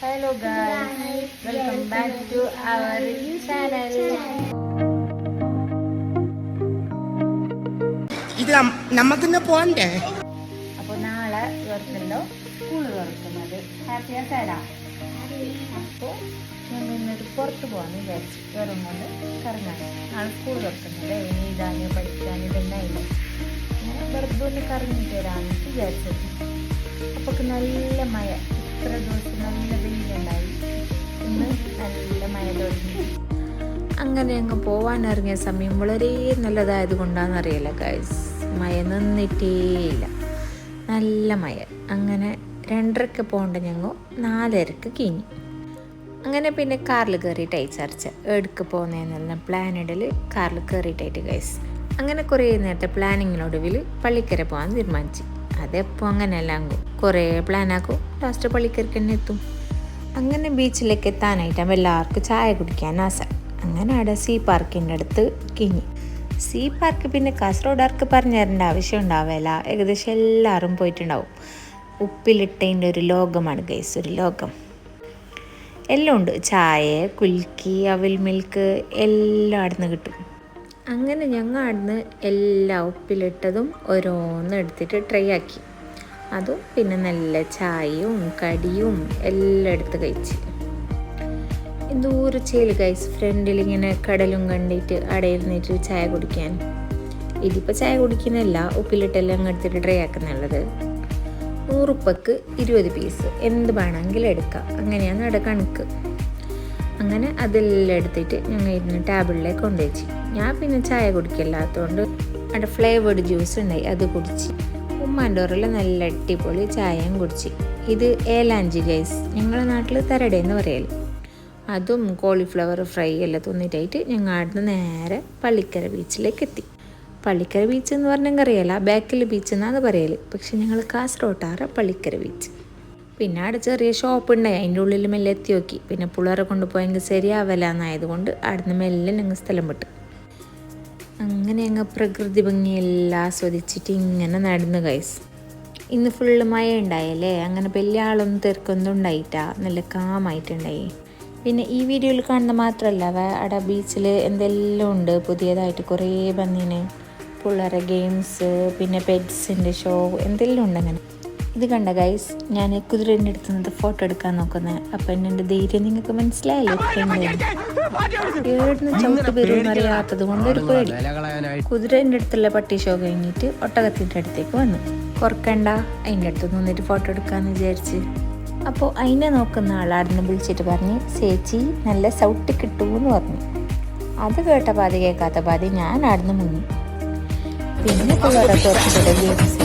Hello guys welcome back to our channel ഇത് നം- നമുക്കിന്ന് പോണ്ടേ അപ്പോൾ നാളെ തുറക്കല്ലോ സ്കൂൾ തുറക്കുന്നത്. ഹാപ്പി സൈഡാ അപ്പോൾ ഞങ്ങൾ ഇന്നൊരു പുറത്ത് പോകാമെന്ന് വിചാരിച്ചു വെറും കൊണ്ട് കറങ്ങാൻ നാളെ സ്കൂൾ തുറക്കുന്നത് ഇനി ഇതാന് പഠിക്കാൻ ഇതെന്നായില്ല ഞാൻ വെറുതെ ഒന്ന് കറങ്ങിയിട്ട് വരാമെന്ന് വിചാരിച്ചത്. അപ്പോൾ നല്ല മഴ. ഇത്ര ദിവസം നല്ല വെയിലുണ്ടായി ഇന്ന് നല്ല മഴ തുടങ്ങി. അങ്ങനെ അങ്ങ് പോവാനിറങ്ങിയ സമയം വളരെ നല്ലതായത് കൊണ്ടാണെന്നറിയില്ല ഗൈസ് മഴ നിന്നിട്ടേയില്ല. നല്ല മഴ. അങ്ങനെ രണ്ടരക്ക് പോകേണ്ട ഞങ്ങൾ നാലരക്ക് കിഞ്ഞി അങ്ങനെ പിന്നെ കാറിൽ കയറിയിട്ട് അയച്ചരച്ച എടുക്ക് പോകുന്നതെന്നുള്ള പ്ലാൻ ഇടൽ കാറിൽ കയറിയിട്ടായിട്ട് ഗൈസ് അങ്ങനെ കുറേ നേരത്തെ പ്ലാനിങ്ങിനൊടുവിൽ പള്ളിക്കര പോകാൻ തീരുമാനിച്ചു. അതെപ്പോൾ അങ്ങനെയല്ല അങ്ങും. കുറേ പ്ലാനാക്കും ലാസ്റ്റ് പള്ളിക്കരക്ക് തന്നെ എത്തും. അങ്ങനെ ബീച്ചിലേക്ക് എത്താനായിട്ടാകുമ്പോൾ എല്ലാവർക്കും ചായ കുടിക്കാൻ ആസ. അങ്ങനെ അവിടെ സീ പാർക്കിന്റെ അടുത്ത് കിഞ്ഞി സീ പാർക്ക് പിന്നെ കാസർഗോഡാർക്ക് പറഞ്ഞു തരേണ്ട ആവശ്യം ഉണ്ടാവില്ല. ഏകദേശം എല്ലാവരും പോയിട്ടുണ്ടാവും. ഉപ്പിലിട്ടതിന്റെ ഒരു ലോകമാണ് ഗൈസ് ഒരു ലോകം. എല്ലാം ഉണ്ട്. ചായ കുൽക്കി അവിൽ മിൽക്ക് എല്ലാം അവിടെ നിന്ന് കിട്ടും. അങ്ങനെ ഞങ്ങൾ അവിടുന്ന് എല്ലാ ഉപ്പിലിട്ടതും ഓരോന്ന് എടുത്തിട്ട് ട്രൈ ആക്കി. അതും പിന്നെ നല്ല ചായയും കടിയും എല്ലാം എടുത്ത് കഴിച്ച്. എന്തോരം ചേൽ കൈസ് ഫ്രണ്ടിൽ ഇങ്ങനെ കടലും കണ്ടിട്ട് അവിടെ ഇരുന്നിട്ട് ചായ കുടിക്കാൻ. ഇതിപ്പോൾ ചായ കുടിക്കുന്നില്ല ഉപ്പിലിട്ടെല്ലാം അങ്ങ് എടുത്തിട്ട് ട്രൈ ആക്കുന്നുള്ളത് നൂറുപ്പക്ക് ഇരുപത് പീസ് എന്ത് വേണമെങ്കിലും എടുക്കാം. അങ്ങനെയാണ് അവിടെ കണക്ക്. അങ്ങനെ അതെല്ലാം എടുത്തിട്ട് ഞങ്ങൾ ഇരുന്ന് ടേബിളിലേക്ക് കൊണ്ടുവച്ചു. ഞാൻ പിന്നെ ചായ കുടിക്കില്ലാത്തതുകൊണ്ട് അവിടെ ഫ്ലേവേഡ് ജ്യൂസ് ഉണ്ടായി അത് കുടിച്ച്. ഉമ്മാന്റെ ഓറിൽ നല്ല അടിപൊളി ചായയും കുടിച്ച്. ഇത് ഏലാഞ്ചി ഗൈസ് ഞങ്ങളുടെ നാട്ടിൽ തരടേന്ന് പറയൽ. അതും കോളിഫ്ലവർ ഫ്രൈ എല്ലാം തിന്നിട്ടായിട്ട് ഞങ്ങൾ അവിടുന്ന് നേരെ പള്ളിക്കര ബീച്ചിലേക്ക് എത്തി. പള്ളിക്കര ബീച്ച് എന്ന് പറഞ്ഞെങ്കിൽ അറിയാല ബാക്കിൽ ബീച്ച് എന്നാണ് പറയൽ. പക്ഷെ ഞങ്ങൾ കാസർഗോട്ടാറ പള്ളിക്കര ബീച്ച് പിന്നെ അവിടെ ചെറിയ ഷോപ്പ് ഉണ്ടായി അതിന്റെ ഉള്ളിൽ മെല്ലെ എത്തി നോക്കി. പിന്നെ പിള്ളേരെ കൊണ്ടുപോയെങ്കിൽ ശരിയാവല്ല എന്നായതുകൊണ്ട് അവിടുന്ന് മെല്ലെ ഞങ്ങൾ സ്ഥലം വിട്ടു. അങ്ങനെ അങ്ങ് പ്രകൃതി ഭംഗിയെല്ലാം ആസ്വദിച്ചിട്ട് ഇങ്ങനെ നടന്നു കൈസ് ഇന്ന് ഫുള്ള് മഴ ഉണ്ടായല്ലേ അങ്ങനെ വലിയ ആളൊന്നും തിരക്കൊന്നും ഉണ്ടായിട്ടാ. നല്ല കാമായിട്ടുണ്ടായി. പിന്നെ ഈ വീഡിയോയിൽ കാണുന്ന മാത്രമല്ല അവിടെ ബീച്ചിൽ എന്തെല്ലാം ഉണ്ട്? പുതിയതായിട്ട് കുറേ പന്നീന് പിള്ളേരെ ഗെയിംസ് പിന്നെ പെറ്റ്സിന്റെ ഷോ എന്തെല്ലാം ഉണ്ട് അങ്ങനെ? ഇത് കണ്ട ഗൈസ് ഞാൻ കുതിരേന്റെ അടുത്ത് നിന്ന് ഫോട്ടോ എടുക്കാൻ നോക്കുന്നത് അപ്പം എന്റെ ധൈര്യം നിങ്ങൾക്ക് മനസ്സിലായല്ലോ? ഏടുന്ന് ചവിട്ട് വരുമെന്ന് അറിയാത്തത് കൊണ്ട് ഒരു പേടി. കുതിരേന്റെ അടുത്തുള്ള പട്ടി ഷോ കഴിഞ്ഞിട്ട് ഒട്ടകത്തിന്റെ അടുത്തേക്ക് വന്നു. കുറക്കണ്ട അതിന്റെ അടുത്ത് നിന്നിട്ട് ഫോട്ടോ എടുക്കാമെന്ന് വിചാരിച്ച്. അപ്പോൾ അതിനെ നോക്കുന്ന ആളാടിനെ വിളിച്ചിട്ട് പറഞ്ഞ് ചേച്ചി നല്ല സൗട്ട് കിട്ടുമെന്ന് പറഞ്ഞു. അത് കേട്ട പാതി കേൾക്കാത്ത പാതി ഞാൻ ആടുന്ന് മുങ്ങി. പിന്നെ പിള്ളേരെ കുറച്ചുകൂടെ ഗെയിംസ്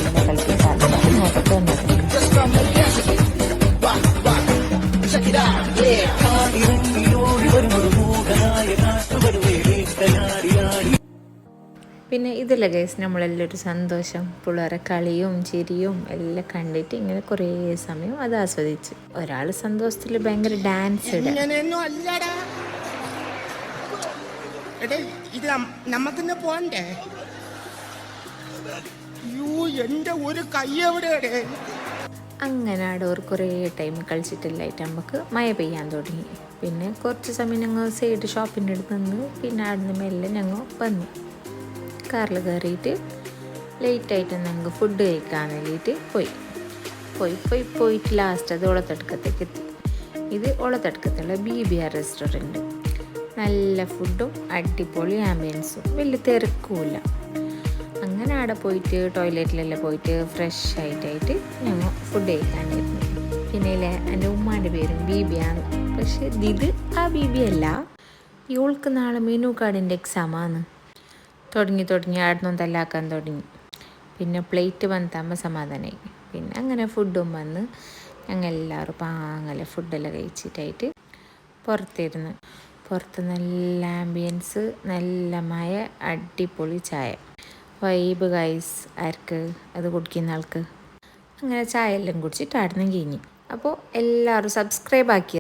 പിന്നെ ഇതിലെ ഗൈസ് നമ്മളെല്ലാം ഒരു സന്തോഷം. പിള്ളേരെ കളിയും ചിരിയും എല്ലാം കണ്ടിട്ട് ഇങ്ങനെ കുറേ സമയം അത് ആസ്വദിച്ച്. ഒരാൾ സന്തോഷത്തിൽ ഭയങ്കര ഡാൻസ് ഇടാ ഇത് നം- നമുക്കിന്ന് പോണ്ടേ? അങ്ങനെ ഡോർ കുറേ ടൈം കളിച്ചിട്ടില്ലായിട്ട് നമുക്ക് മഴ പെയ്യാൻ തുടങ്ങി. പിന്നെ കുറച്ച് സമയം ഞങ്ങൾ സൈഡ് ഷോപ്പിന്റെ അടുത്ത് നിന്ന് പിന്നെ അവിടുന്ന് മെല്ലെ ഞങ്ങൾ വന്നു. കാറിൽ കയറിയിട്ട് ലേറ്റായിട്ട് ഞങ്ങൾക്ക് ഫുഡ് കഴിക്കാൻ വേണ്ടിയിട്ട് പോയി. പോയി പോയി പോയിട്ട് ലാസ്റ്റ് അത് ഒളത്തടുക്കത്തേക്ക് എത്തി. ഇത് ഒളത്തടുക്കത്തുള്ള ബി ബി ആർ റെസ്റ്റോറന്റ് നല്ല ഫുഡും അടിപൊളി ആംബിയൻസും വലിയ തിരക്കുമില്ല. അങ്ങനെ അവിടെ പോയിട്ട് ടോയ്ലറ്റിലെല്ലാം പോയിട്ട് ഫ്രഷ് ആയിട്ടായിട്ട് ഞങ്ങൾ ഫുഡ് കഴിക്കാണ്ടായിരുന്നു പിന്നെ എന്റെ ഉമ്മാന്റെ പേരും ബീബിയാണ്. പക്ഷെ ഇത് ആ ബീബി അല്ല. ഇവൾക്ക് നാളെ മെനു കാർഡിന്റെ എക്സാമാണ് തുടങ്ങി തുടങ്ങി ആടുന്നും തല്ലാക്കാൻ തുടങ്ങി. പിന്നെ പ്ലേറ്റ് വന്നത്താകുമ്പോൾ സമാധാനമായി പിന്നെ അങ്ങനെ ഫുഡും വന്ന് ഞങ്ങൾ എല്ലാവരും പാങ്ങലെ ഫുഡെല്ലാം കഴിച്ചിട്ടായിട്ട് പുറത്തിരുന്ന്. പുറത്ത് നല്ല ആംബിയൻസ് നല്ല മഴ അടിപൊളി ചായ. വൈബ് ഗൈസ് ആർക്ക് അത് കുടിക്കുന്ന ആൾക്ക്. അങ്ങനെ ചായ എല്ലാം കുടിച്ചിട്ട് ആടുന്നും കഴിഞ്ഞു അപ്പോൾ എല്ലാവരും സബ്സ്ക്രൈബ് ആക്കി